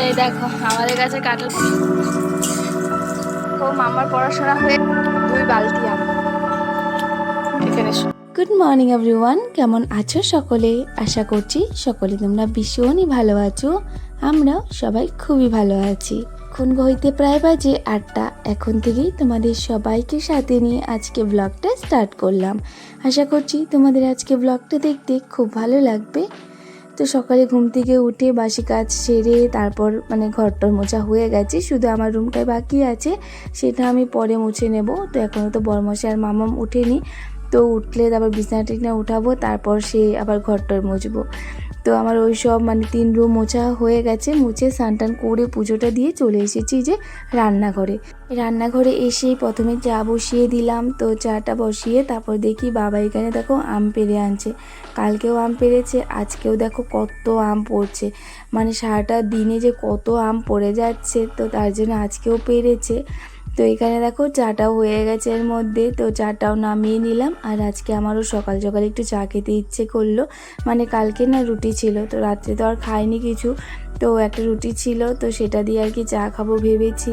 এই দেখো, আমাদের কাছে ও, মামার পড়াশোনা হয়ে দুই বালতি গুড মর্নিং এভরিওয়ান কেমন আছো সকলে? আশা করছি সকলে তোমরা ভীষণই ভালো আছো। আমরাও সবাই খুবই ভালো আছি। এখন হইতে প্রায় বাজে আটটা। এখন থেকেই তোমাদের সবাইকে সাথে নিয়ে আজকে ব্লগটা স্টার্ট করলাম। আশা করছি তোমাদের আজকে ব্লগটা দেখতে খুব ভালো লাগবে। তো সকালে ঘুম থেকে উঠে বাসি কাজ সেরে তারপর মানে ঘরটর মোছা হয়ে গেছে, শুধু আমার রুমটাই বাকি আছে, সেটা আমি পরে মুছে নেব। তো এখনও তো বরমশাই আর মামাম উঠেনি তো উঠলে তারপর বিছানা টিছনা উঠাবো, তারপর সে আবার ঘরটর মুছবো। তো আমার ওই সব মানে তিন রুম মোছা হয়ে গেছে, মুছে স্নান করে পুজোটা দিয়ে চলে এসেছি যে রান্নাঘরে। রান্নাঘরে এসেই প্রথমে চা বসিয়ে দিলাম, তো চাটা বসিয়ে তারপর দেখি বাবা এখানে দেখো আম পেরে আনছে। কালকেও আম পেরেছে আজকেও দেখো কত আম পড়ছে। মানে সারাটা দিনে যে কত আম পড়ে যাচ্ছে, তো তার জন্য আজকেও পেরেছে তো এখানে দেখো চাটাও হয়ে গেছে এর মধ্যে। তো চাটাও নামিয়ে নিলাম আর আজকে আমারও সকাল সকাল একটু চা খেতে ইচ্ছে করল। মানে কালকে না রুটি ছিল, তো রাত্রে তো আর খাইনি কিছু। তো একটা রুটি ছিল, তো সেটা দিয়ে আর কি চা খাব ভেবেছি।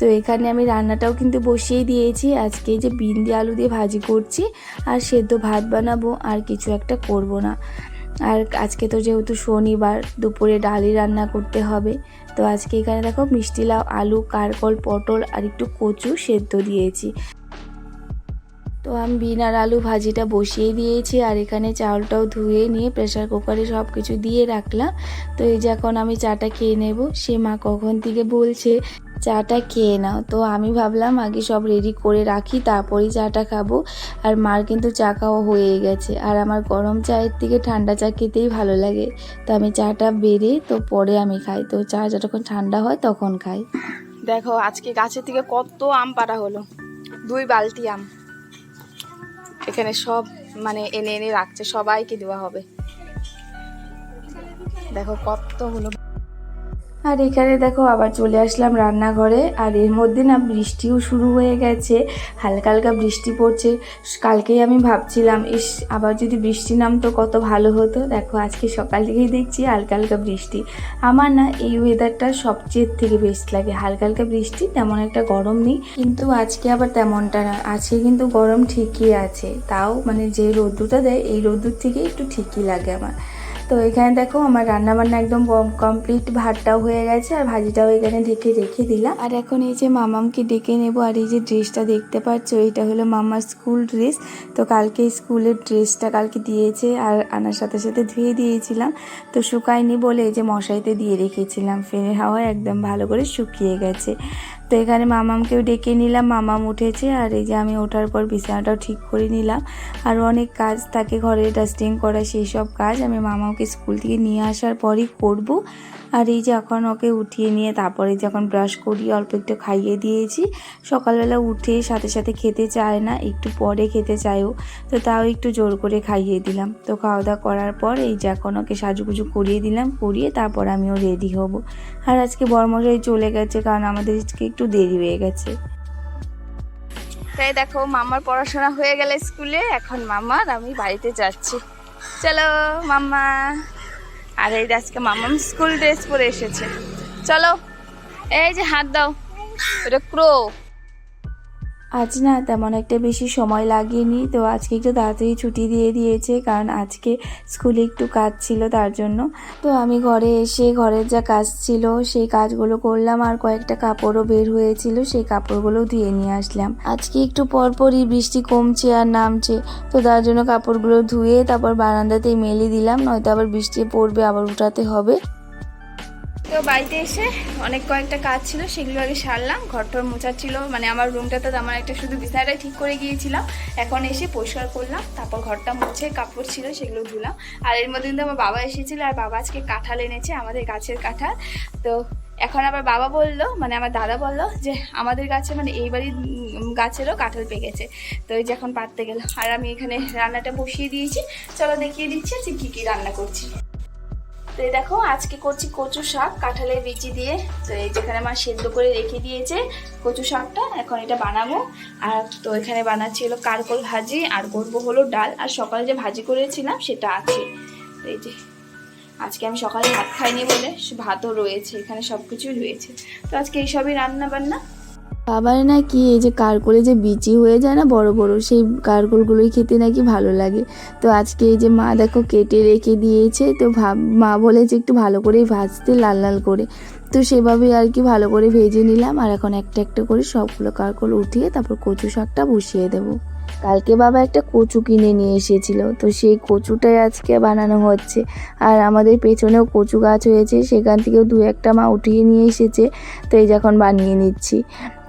তো এখানে আমি রান্নাটাও কিন্তু বসিয়ে দিয়েছি। আজকে যে বিন্দি আলু দিয়ে ভাজি করছি, আর সেদ্ধ ভাত বানাবো, আর কিছু একটা করব না। আর আজকে তো যেহেতু শনিবার, দুপুরে ডালি রান্না করতে হবে, তো আজকে এখানে দেখো মিষ্টি লাউ, আলু কারকল পটল আর একটু কচু সেদ্ধ দিয়েছি। তো আমি বিন আর আলু ভাজিটা বসিয়ে দিয়েছি আর এখানে চাউলটাও ধুয়ে নিয়ে প্রেসার কুকারে সব কিছু দিয়ে রাখলাম। তো এই যে এখন আমি চাটা খেয়ে নেব, সে মা কখন থেকে বলছে চাটা খেয়ে নাও। তো আমি ভাবলাম, আগে সব রেডি করে রাখি, তারপরেই চাটা খাব। আর মার কিন্তু চা খাওয়া হয়ে গেছে। আর আমার গরম চায়ের থেকে ঠান্ডা চা খেতেই ভালো লাগে। তো আমি চাটা বেড়ে, তো পরে আমি খাই। তো চা যতক্ষণ ঠান্ডা হয়, তখন খাই। দেখো, আজকে গাছের থেকে কত আম পাড়া হলো। দুই বালতি আম। এখানে সব মানে এনে এনে রাখছে। সবাইকে দেওয়া হবে। দেখো কতগুলো আর এখানে দেখো আবার চলে আসলাম রান্নাঘরে, আর এর মধ্যে না বৃষ্টিও শুরু হয়ে গেছে, হালকা হালকা বৃষ্টি পড়ছে। কালকেই আমি ভাবছিলাম, ইস, আবার যদি বৃষ্টি নামতো কত ভালো হতো। দেখো, আজকে সকাল থেকেই দেখছি হালকা হালকা বৃষ্টি। আমার না এই ওয়েদারটা সবচেয়ে থেকে বেস্ট লাগে। হালকা হালকা বৃষ্টি, তেমন একটা গরম নেই। কিন্তু আজকে আবার তেমনটা না। আজকে কিন্তু গরম ঠিকই আছে। তাও মানে যে রোদ্দুরটা দেয়, এই রোদ্দুর থেকে একটু ঠিকই লাগে আমার। তো এখানে দেখো আমার রান্না বান্না একদম কমপ্লিট ভাতটাও হয়ে গেছে আর ভাজিটাও এখানে ঢেকে রেখে দিলাম। আর এখন এই যে মামামকে ডেকে নেব আর এই যে ড্রেসটা দেখতে পাচ্ছ, এটা হলো মামার স্কুল ড্রেস তো কালকে স্কুলের ড্রেসটা কালকে দিয়েছে আর আনার সাথে সাথে ধুয়ে দিয়েছিলাম। তো শুকায়নি বলে এই যে মশাইতে দিয়ে রেখেছিলাম। ফ্যানের হাওয়ায় একদম ভালো করে শুকিয়ে গেছে। তো এখানে মামামকেও ডেকে নিলাম, মামাম উঠেছে আর এই যে আমি ওঠার পর বিছানাটাও ঠিক করে নিলাম। আর অনেক কাজ থাকে ঘরে ডাস্টিং করা সেই সব কাজ আমি মামাকে স্কুল থেকে নিয়ে আসার পরই করব। আর এই যে এখন ওকে উঠিয়ে নিয়ে তারপরে যখন ব্রাশ করি, অল্প একটু খাইয়ে দিয়েছি। সকালবেলা উঠে সাথে সাথে খেতে চায় না, একটু পরে খেতে চায়ও। তো তাও একটু জোর করে খাইয়ে দিলাম। তো খাওয়া দাওয়া করার পর এই যে এখন ওকে সাজুগুজু করিয়ে দিলাম, করিয়ে তারপর আমিও রেডি হব। আর আজকে বর্মশাই চলে গেছে, কারণ আমাদের আজকে একটু দেরি হয়ে গেছে। তাই দেখো, মামার পড়াশোনা হয়ে গেলে স্কুলে, এখন মামার আমি বাড়িতে যাচ্ছি। চলো মাম্মা আর এই আজকে মামাম স্কুল ড্রেস পরে এসেছে। চলো, এই যে হাত দাও। এটা ক্রো আজ না তেমন একটা বেশি সময় লাগেনি, তো আজকে একটু তাড়াতাড়ি ছুটি দিয়ে দিয়েছে, কারণ আজকে স্কুলে একটু কাজ ছিল তার জন্য। তো আমি ঘরে এসে ঘরের যা কাজ ছিল, সেই কাজগুলো করলাম, আর কয়েকটা কাপড়ও বের হয়েছিল, সেই কাপড়গুলো ধুয়ে নিয়ে আসলাম। আজকে একটু পরপরই বৃষ্টি কমছে আর নামছে, তো তার জন্য কাপড়গুলো ধুয়ে তারপর বারান্দাতেই মেলে দিলাম, নয়তো আবার বৃষ্টি পড়বে, আবার উঠাতে হবে। তো বাড়িতে এসে অনেক কয়েকটা কাজ ছিল, সেগুলো আগে সারলাম। ঘরটর মোছার ছিল মানে আমার রুমটাতে আমার একটা শুধু বিছানাটাই ঠিক করে গিয়েছিলাম। এখন এসে পরিষ্কার করলাম, তারপর ঘরটা মুছে কাপড় ছিল, সেগুলো ধুলাম। আর এর মধ্যে কিন্তু আমার বাবা এসেছিল, আর বাবা আজকে কাঁঠাল এনেছে, আমাদের গাছের কাঁঠাল। তো এখন আবার বাবা বলল মানে আমার দাদা বলল যে, আমাদের গাছে মানে এই বাড়ির গাছেরও কাঁঠাল পেকেছে। তো এই যে এখন পাততে গেল। আর আমি এখানে রান্নাটা বসিয়ে দিয়েছি। চলো দেখিয়ে দিচ্ছি যে কী কী রান্না করছি। তো এই দেখো, আজকে করছি কচু শাক কাঁঠালের বিচি দিয়ে। তো এই যেখানে আমার সেদ্ধ করে রেখে দিয়েছে কচু শাকটা, এখন এটা বানাবো। আর তো এখানে বানাচ্ছি হলো কারকল ভাজি, আর করব হলো ডাল। আর সকালে যে ভাজি করেছিলাম, সেটা আছে। এই যে, আজকে আমি সকালে ভাত খাইনি বলে ভাতও রয়েছে, এখানে সব কিছুই রয়েছে। তো আজকে এইসবই রান্না বান্না বাবার নাকি এই যে কারকোলে যে বিচি হয়ে যায় না বড় বড়, সেই কারকোলগুলোই খেতে নাকি ভালো লাগে। তো আজকে এই যে মা দেখো কেটে রেখে দিয়েছে, তো ভাব, মা বলেছে একটু ভালো করেই ভাজতে লাল লাল করে। তো সেভাবে আর কি ভালো করে ভেজে নিলাম, আর এখন একটা একটা করে সবগুলো কারকোল উঠিয়ে তারপর কচু শাকটা বসিয়ে দেবো। কালকে বাবা একটা কচু কিনে নিয়ে এসেছিল। তো সেই কচুটাই আজকে বানানো হচ্ছে। আর আমাদের পেছনেও কচু গাছ হয়েছে, সেখান থেকেও দু একটা মা উঠিয়ে নিয়ে এসেছে। তো এই যখন বানিয়ে নিচ্ছি।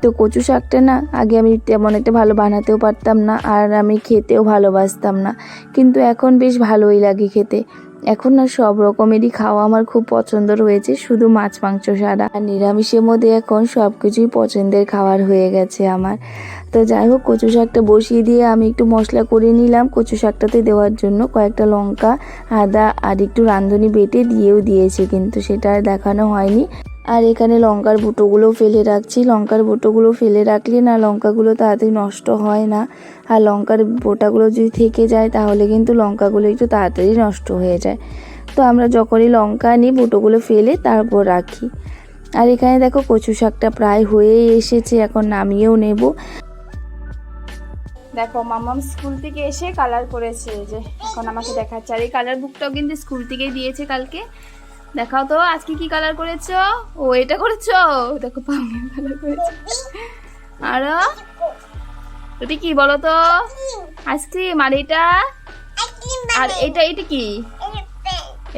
তো কচু শাকটা না, আগে আমি তেমন একটা ভালো বানাতেও পারতাম না, আর আমি খেতেও ভালোবাসতাম না। কিন্তু এখন বেশ ভালোই লাগে খেতে। এখন না সব রকমেরই খাওয়া আমার খুব পছন্দ রয়েছে, শুধু মাছ, মাংস ছাড়া আর নিরামিষের মধ্যে এখন সব কিছুই পছন্দের খাবার হয়ে গেছে আমার। তো যাই হোক, কচু শাকটা বসিয়ে দিয়ে আমি একটু মশলা করে নিলাম। কচু শাকটাতে দেওয়ার জন্য কয়েকটা লঙ্কা, আদা আর একটু রাঁধুনি বেটে দিয়েও দিয়েছে, কিন্তু সেটা আর দেখানো হয়নি। আর এখানে লঙ্কার বুটোগুলো ফেলে রাখছি। লঙ্কার বুটোগুলো ফেলে রাখলে না লঙ্কাগুলো তাড়াতাড়ি নষ্ট হয় না। আর লঙ্কার বোটাগুলো যদি থেকে যায়, তাহলে কিন্তু লঙ্কাগুলো একটু তাড়াতাড়ি নষ্ট হয়ে যায়। তো আমরা যখনই লঙ্কা আনি বুটোগুলো ফেলে তারপর রাখি। আর এখানে দেখো কচু শাকটা প্রায় হয়ে এসেছে, এখন নামিয়েও নেব। দেখো, মামাম স্কুল থেকে এসে কালার করেছে যে এখন আমাকে দেখাচ্ছে। আর এই কালার বুকটাও কিন্তু স্কুল থেকেই দিয়েছে কালকে। দেখাও তো, আজকে কি কালার করেছ? ও, এটা করেছ? দেখো, পাঙ্গের কালার করেছ। আরও ওটা কি বলো তো আইসক্রিম আর এটা? আর এটা এটা কি?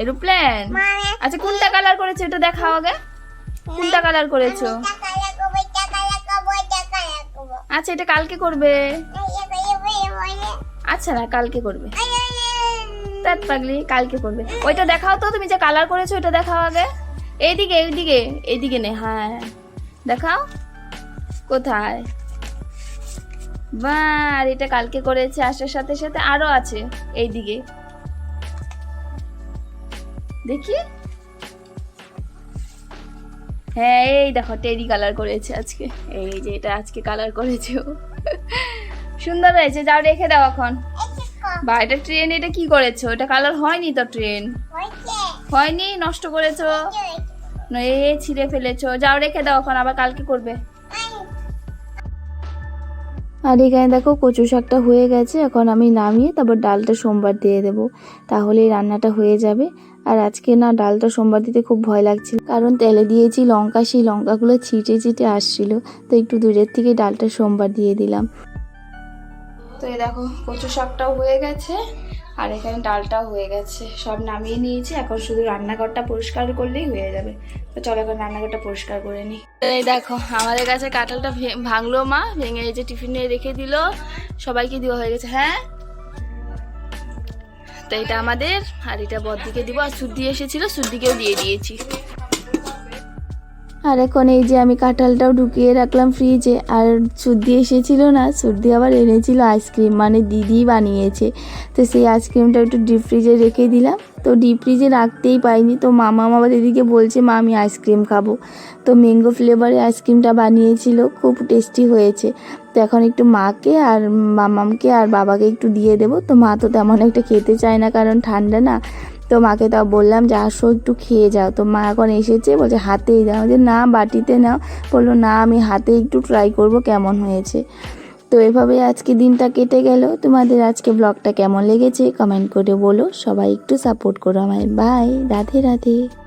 এরোপ্লেন আচ্ছা কোনটা কালার করেছ এটা দেখাও আগে? কোনটা কালার করেছ? আচ্ছা এটা কালকে করবে। আচ্ছা না কালকে করবে। তার পাগলি কালকে করবে। ওইটা দেখাও তো তুমি যে কালার করেছ ওইটা দেখাও আগে। এইদিকে এইদিকে এইদিকে নে হ্যাঁ। দেখাও। কোথায়? বা আর এটা কালকে করেছে আসার সাথে সাথে আরও আছে এইদিকে। দেখি। হ্যাঁ এই দেখো টেরি কালার করেছে আজকে। এই যে এটা আজকে কালার করেছে ও। সুন্দর হয়েছে যাও রেখে দাও এখন। বা এটা ট্রেন এটা কি করেছ? এটা কালার হয়নি তো ট্রেন? হয়নি নষ্ট করেছ? এ ছিঁড়ে ফেলেছো। যাও রেখে দাও এখন আবার কালকে করবে। আর এখানে দেখো কচু শাকটা হয়ে গেছে, এখন আমি নামিয়ে তারপর ডালটা সোমবার দিয়ে দেব। তাহলেই রান্নাটা হয়ে যাবে। আর আজকে না ডালটা সোমবার দিতে খুব ভয় লাগছিল, কারণ তেলে দিয়েছি লঙ্কা, সেই লঙ্কাগুলো ছিটে ছিটে আসছিল। তো একটু দূরের থেকে ডালটা সোমবার দিয়ে দিলাম। তো এই দেখো কচু শাকটাও হয়ে গেছে, আর এখানে ডালটাও হয়ে গেছে। সব নামিয়ে নিয়েছি, এখন শুধু রান্নাঘরটা পরিষ্কার করলেই হয়ে যাবে। তো চলো এখন রান্নাঘরটা পরিষ্কার করে নিই। এই দেখো, আমাদের কাছে কাঁঠালটা ভাঙলো মা, ভেঙে এই যে টিফিনে রেখে দিল। সবাইকে দেওয়া হয়ে গেছে হ্যাঁ? তো এটা আমাদের, আর এটা বদ্দিকে দিব। আর সুদ্দি এসেছিল, সুদ্দিকেও দিয়ে দিয়েছি। আর এখন এই যে আমি কাঁঠালটাও ঢুকিয়ে রাখলাম ফ্রিজে। আর সর্দি এসেছিল না সর্দি আবার এনেছিল আইসক্রিম মানে দিদি বানিয়েছে। তো সেই আইসক্রিমটা একটু ডিপ ফ্রিজে রেখে দিলাম। তো ডিপ ফ্রিজে রাখতেই পাইনি। তো মামা আবার এদিকে বলছে, মা, আমি আইসক্রিম খাব। তো ম্যাঙ্গো ফ্লেভারে আইসক্রিমটা বানিয়েছিল, খুব টেস্টি হয়েছে। তো এখন একটু মাকে আর মামামকে আর বাবাকে একটু দিয়ে দেবো। তো মা তো তেমন একটা খেতে চায় না, কারণ ঠান্ডা না। তো মাকে তাও বললাম, যে আসো একটু খেয়ে যাও। তো মা এখন এসেছে, বলছে, হাতেই দাও। যে, না, বাটিতে নাও। বলল, না, আমি হাতে একটু ট্রাই করব কেমন হয়েছে। তো এভাবে আজকে দিনটা কেটে গেল। তোমাদের আজকে ব্লগটা কেমন লেগেছে কমেন্ট করে বলো। সবাই একটু সাপোর্ট করো আমায়। বাই রাধে রাধে।